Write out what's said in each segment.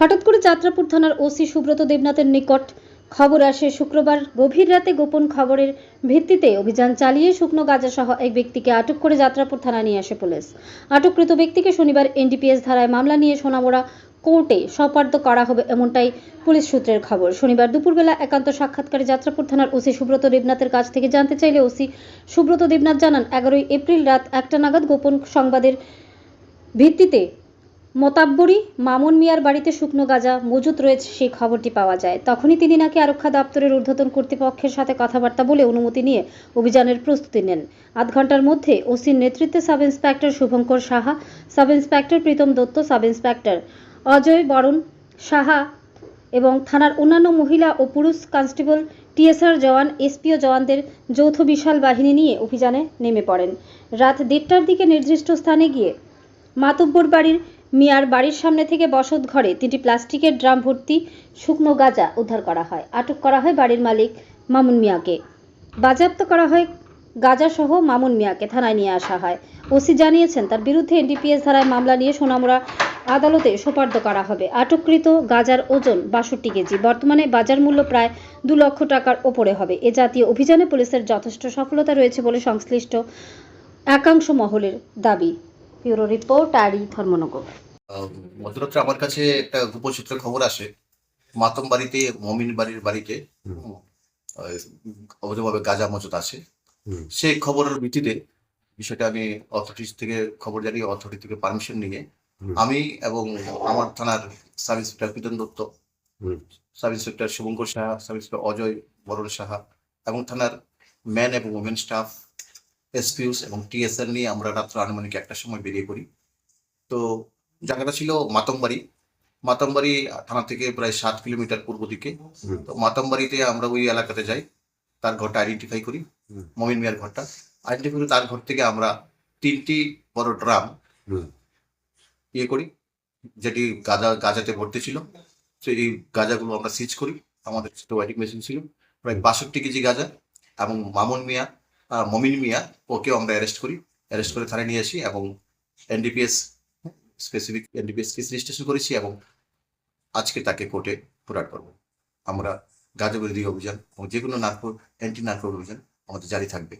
হঠাৎ করে যাত্রাপুর থানার ওসি সুব্রত দেবনাথের নিকট খবর আসে। শুক্রবার গভীর রাতে গোপন খবরের ভিত্তিতে অভিযান চালিয়ে শুকনো গাঁজা সহ এক ব্যক্তিকে আটক করে যাত্রাপুর থানা নিয়ে আসে পুলিশ। আটককৃত ব্যক্তিকে শনিবার এনডিপিএস ধারায় মামলা নিয়ে সোনামোড়া কোর্টে সপার্দ করা হবে এমনটাই পুলিশ সূত্রের খবর। শনিবার দুপুরবেলা একান্ত সাক্ষাৎকারে যাত্রাপুর থানার ওসি সুব্রত দেবনাথের কাছ থেকে জানতে চাইলে ওসি সুব্রত দেবনাথ জানান, এগারোই এপ্রিল রাত একটা নাগাদ গোপন সংবাদের ভিত্তিতে মোতাব্বরি, মামুন মিয়ার বাড়িতে শুকনো গাঁজা মজুত রয়েছে সেই খবরটি পাওয়া যায়। তখনই তিনি নাকি আরক্ষা দপ্তরের ঊর্ধ্বতন কর্তৃপক্ষের সাথে কথাবার্তা বলে অনুমতি নিয়ে অভিযানের প্রস্তুতি নেন। আধ ঘণ্টার মধ্যে ওসির নেতৃত্বে sub inspector Shubhankar Saha, sub inspector Pritam Dutta, sub inspector Ajoy Baran Saha এবং থানার অন্যান্য মহিলা ও পুরুষ কনস্টেবল টিএসআর জওয়ান এসপিও জওয়ানদের যৌথ বিশাল বাহিনী নিয়ে অভিযানে নেমে পড়েন। রাত দেড়টার দিকে নির্দিষ্ট স্থানে গিয়ে মাতব্বর বাড়ির মিয়ার বাড়ির সামনে থেকে বসত ঘরে তিনটি প্লাস্টিকের ড্রাম ভর্তি শুকনো গাঁজা উদ্ধার করা হয়। আটক করা হয় বাড়ির মালিক মামুন মিয়াকে। বাজেয়াপ্ত করা হয় গাঁজা সহ মামুন মিয়াকে থানায় নিয়ে আসা হয়। ওসি জানিয়েছেন, তার বিরুদ্ধে এনডিপিএস ধারায় মামলা নিয়ে সোনামুড়া আদালতে সোপার্দ করা হবে। আটককৃত গাজার ওজন বাষট্টি কেজি। বর্তমানে বাজার মূল্য প্রায় দু লক্ষ টাকার ওপরে হবে। এ জাতীয় অভিযানে পুলিশের যথেষ্ট সফলতা রয়েছে বলে সংশ্লিষ্ট একাংশ মহলের দাবি। ব্যুরো রিপোর্ট আরই ধর্মনগর। মধ্যরাত্রে আমার কাছে একটা গোপন খবর আসে। মাতম বাড়িতে মমিন বাড়ির বাড়িতে অবৈধভাবে গাঁজা মজুত আছে। সেই খবরের ভিত্তিতে বিষয়টা আমি অথরিটিস থেকে খবর জানিয়ে অথরিটি থেকে পারমিশন নিয়ে আমি এবং আমার থানার sub inspector Pritam Dutta. Sub inspector Shubhankar Saha sub inspector Ajoy Baran Saha এবং থানার ম্যান এবং ওমেন স্টাফ এসপিউস এবং টিএসএল নিয়ে আমরা রাত্র আনুমানিক একটার সময় বেরিয়ে পড়ি। তো জায়গাটা ছিল মাতমবাড়ি মাতমবাড়ি থানা থেকে প্রায় সাত কিলোমিটার পূর্ব দিকে। তো মাতমবাড়িতে আমরা ওই এলাকাতে যাই তার ঘরটা আইডেন্টিফাই করি মমিন মিয়ার ঘরটা। আইডেন্টিফাই করে তার ঘর থেকে আমরা তিনটি বড় ড্রাম ইয়ে করি যেটি গাঁজা গাঁজাতে ভর্তি ছিল। সেই এই গাঁজাগুলো আমরা সিজ করি। আমাদের ছোট ওয়াইটিং মেশিন ছিল। প্রায় বাষট্টি কেজি গাঁজা এবং মামুন মিয়া মমিন মিয়া, ওকেও আমরা অ্যারেস্ট করি। অ্যারেস্ট করে থানায় নিয়ে আসি এবং NDPS specific NDPS case registration করেছি এবং আজকে তাকে কোর্টে পুরাট করব আমরা গাঁজা বিরোধী অভিযান এবং যে কোনো নার্কো অ্যান্টি নার্কো অভিযান আমাদের জারি থাকবে।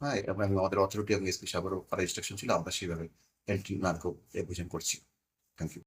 হ্যাঁ এবং আমাদের অথরিটি এবং এসপি সাহেবেরও করার ইনস্ট্রাকশন ছিল, আমরা সেইভাবে অ্যান্টি নার্কো অভিযান করছি। Thank you